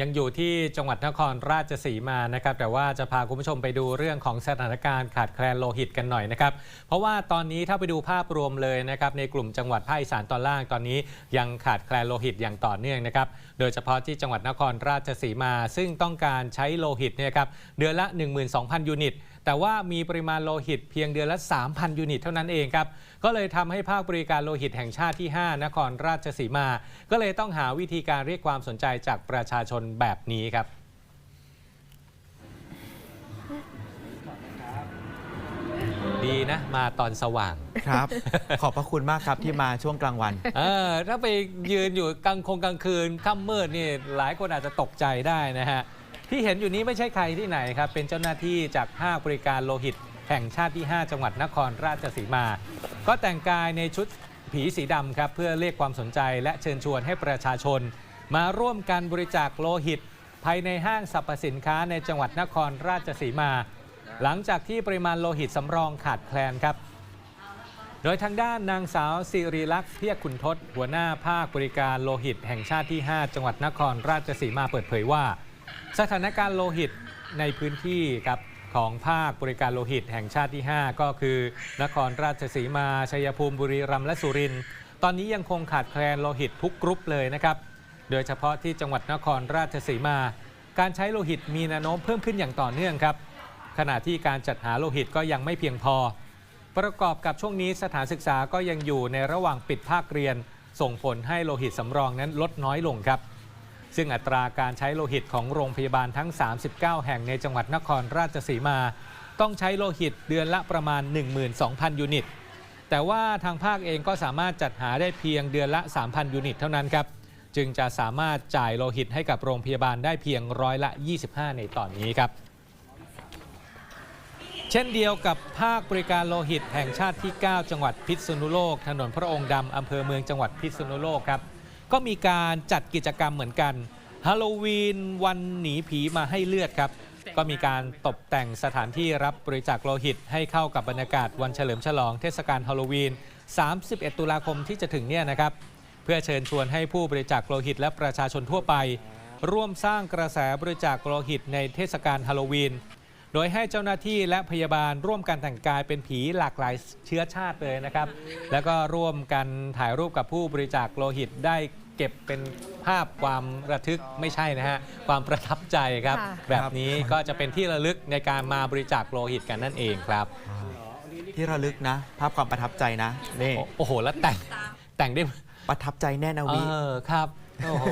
ยังอยู่ที่จังหวัดนครราชสีมานะครับ แต่ว่าจะพาคุณผู้ชมไปดูเรื่องของสถานการณ์ขาดแคลนโลหิตกันหน่อยนะครับ เพราะว่าตอนนี้ถ้าไปดูภาพรวมเลยนะครับในกลุ่มจังหวัดภาคอีสานตอนล่างตอนนี้ ยังขาดแคลนโลหิตอย่างต่อเนื่องนะครับ โดยเฉพาะที่จังหวัดนครราชสีมา ซึ่งต้องการใช้โลหิตเนี่ยครับเดือนละ 12,000 ยูนิต แต่ว่ามีปริมาณโลหิตเพียงเดือนละ 3,000 ยูนิตเท่านั้นเองครับ ก็เลยทำให้ภาคบริการโลหิตแห่งชาติที่ 5 นครราชสีมา ก็เลยต้องหาวิธีการเรียกความสนใจจากประชาชนแบบนี้ครับดีนะ มาตอนสว่างครับ ขอบพระคุณมากครับที่มาช่วงกลางวันเออถ้าไปยืนอยู่กลางคงกลางคืนค่ำมืดนี่หลายคนอาจจะตกใจได้นะฮะ ที่เห็นอยู่นี้ไม่ใช่ใครที่ไหนครับ เป็นเจ้าหน้าที่จากภาคบริการโลหิต แห่งชาติที่ 5 จังหวัดนครราชสีมา ก็แต่งกายในชุดผีสีดำครับ เพื่อเรียกความสนใจและเชิญชวนให้ประชาชน มาร่วมกันบริจาคโลหิต ภายในห้างสรรพสินค้าในจังหวัดนครราชสีมา หลังจากที่ปริมาณโลหิตสำรองขาดแคลนครับ โดยทางด้านนางสาวสิริลักษณ์เพียรคุณทศหัวหน้าภาคบริการโลหิต แห่งชาติที่ 5 จังหวัดนครราชสีมาเปิดเผยว่า สถานการณ์โลหิตในพื้นที่ครับของภาคบริการโลหิตแห่งชาติที่ 5 ก็คือ นครราชสีมา ชัยภูมิบุรีรัมย์และสุรินทร์ตอนนี้ยังคงขาดแคลนโลหิตทุกกรุ๊ปเลยนะครับโดยเฉพาะที่จังหวัดนครราชสีมา การใช้โลหิตมีแนวโน้มเพิ่มขึ้นอย่างต่อเนื่องครับขณะที่การจัดหาโลหิตก็ยังไม่เพียงพอ ประกอบกับช่วงนี้สถานศึกษาก็ยังอยู่ในระหว่างปิดภาคเรียน ส่งผลให้โลหิตสำรองนั้นลดน้อยลงครับ ซึ่งอัตราการใช้โลหิตของโรงพยาบาลทั้ง 39 แห่งในจังหวัดนครราชสีมา ต้องใช้โลหิตเดือนละประมาณ 12,000 ยูนิต แต่ว่าทางภาคเองก็สามารถจัดหาได้เพียงเดือนละ 3,000 ยูนิต เท่านั้นครับจึงจะสามารถจ่ายโลหิตให้กับโรงพยาบาลได้เพียงร้อยละ 25 ในตอนนี้ครับ เช่นเดียวกับภาคบริการโลหิตแห่งชาติที่ 9 จังหวัดพิษณุโลก ถนนพระองค์ดำอำเภอเมืองจังหวัดพิษณุโลกครับ ก็มีการจัดกิจกรรมเหมือนกันฮาโลวีนวันหนีผีมาให้เลือดครับ ก็มีการตกแต่งสถานที่รับบริจาคโลหิต ให้เข้ากับบรรยากาศวันเฉลิมฉลองเทศกาลฮาโลวีน 31 ตุลาคมที่จะถึงเนี่ยนะครับ เพื่อเชิญชวนให้ผู้บริจาคโลหิตและประชาชนทั่วไป ร่วมสร้างกระแสบริจาคโลหิตในเทศกาลฮาโลวีน โดยให้เจ้าหน้าที่และพยาบาลร่วมกันแต่งกายเป็นผีหลากหลายเชื้อชาติเลยนะครับ แล้วก็ร่วมกันถ่ายรูปกับผู้บริจาคโลหิตได้เก็บเป็นภาพความระทึกไม่ใช่นะฮะ ความประทับใจครับ ค่ะ แบบนี้ก็จะเป็นที่ระลึกในการมาบริจาคโลหิตกันนั่นเองครับ ที่ระลึกนะ ภาพความประทับใจนะนี่โอ้โอ้โหแล้วแต่งแต่งได้ประทับใจแน่นาเอวิอครับ โอ้โห